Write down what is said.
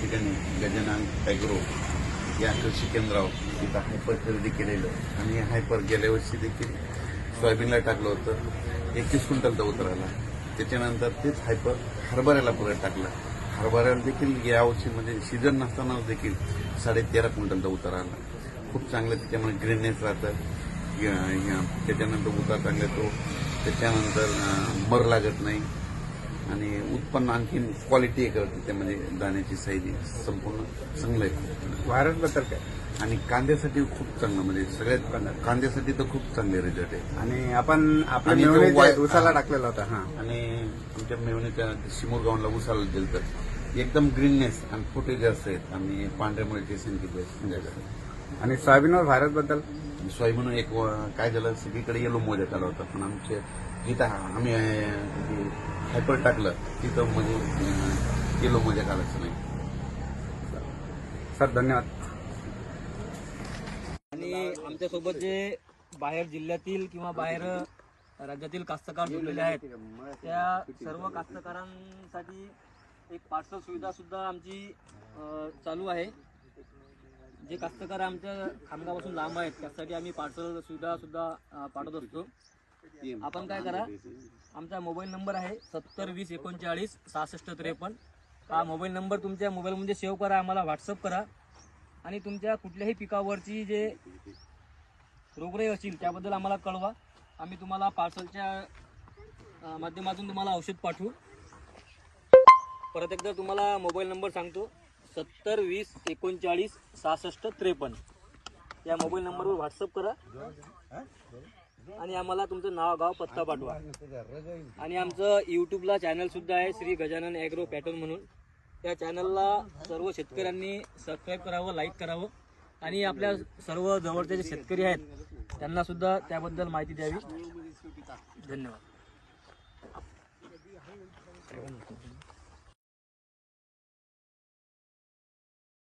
ठिकाणी गजानन ॲग्रो या कृषी केंद्रावर तिथं हायपर खरेदी केलेलं. आणि हायपर गेल्या वर्षी देखील सोयाबीनला टाकलं होतं. एकवीस क्विंटलचा उतराला त्याच्यानंतर तेच हायपर हरभऱ्याला परत टाकलं. हरभऱ्याला देखील यावर्षी म्हणजे सीझन नसतानाच देखील साडे तेरा क्विंटलचा उतार आला. खूप चांगलं त्याच्यामुळे ग्रीननेस राहतं. त्याच्यानंतर उतार चांगला तो त्याच्यानंतर मर लागत नाही. आणि उत्पन्न आणखीन क्वालिटी एक त्यामध्ये दाण्याची साईज संपूर्ण चांगलं आहे व्हायरसबद्दल काय. आणि कांद्यासाठी खूप चांगलं म्हणजे सगळ्यात कांद्यासाठी तर खूप चांगले रिझल्ट आहे. आणि आपण आपल्या वाय- उसाला. टाकलेला होता हा. आणि आमच्या मेवणीच्या शिमूर गावाला उसाला दिलं तर एकदम ग्रीननेस आणि फुटे जास्त आहेत. आणि पांढऱ्यामुळे ते संख्येत संध्याकाळी आणि सोयाबीनवर व्हायरसबद्दल? सोयाबीन एक काय झालं? सगळीकडे येलो मोजा आला होता पण आमचे जिथं आम्ही हायपर टाकलं. तिथं म्हणजे गेलो म्हणजे मोजा काढायचं नाही. सर धन्यवाद. आणि आमच्यासोबत जे बाहेर जिल्ह्यातील किंवा बाहेर राज्यातील कास्तकार जुळलेले आहेत त्या सर्व कास्तकारांसाठी एक पार्सल सुविधा सुद्धा आमची चालू आहे. जे कास्तकार आमच्या खामगावापासून लांब आहेत त्यासाठी आम्ही पार्सल सुविधा सुद्धा पाठवत असतो. आपण काय करा? आमचा मोबाईल नंबर आहे सत्तर वीस एकोणचाळीस सहासष्ट त्रेपन्न. हा मोबाईल नंबर तुमच्या मोबाईलमध्ये सेव्ह करा आम्हाला व्हॉट्सअप करा. आणि तुमच्या कुठल्याही पिकावरची जे रोगराई असतील त्याबद्दल आम्हाला कळवा. आम्ही तुम्हाला पार्सलच्या माध्यमातून तुम्हाला औषध पाठवू. परत एकदा तुम्हाला मोबाईल नंबर सांगतो. सत्तर वीस एकोणचाळीस सहासष्ट त्रेपन्न. या मोबाईल नंबरवर व्हॉट्सअप करा. आणि आम्हाला तुमचं नाव गाव पत्ता पाठवा. आणि आमचं यूट्यूबला चॅनल सुद्धा आहे श्री गजानन ॲग्रो पॅटर्न म्हणून. त्या चॅनलला सर्व शेतकऱ्यांनी सबस्क्राईब करावं लाईक करावं. आणि आपल्या सर्व जवळचे जे शेतकरी आहेत त्यांना सुद्धा त्याबद्दल माहिती द्यावी. धन्यवाद.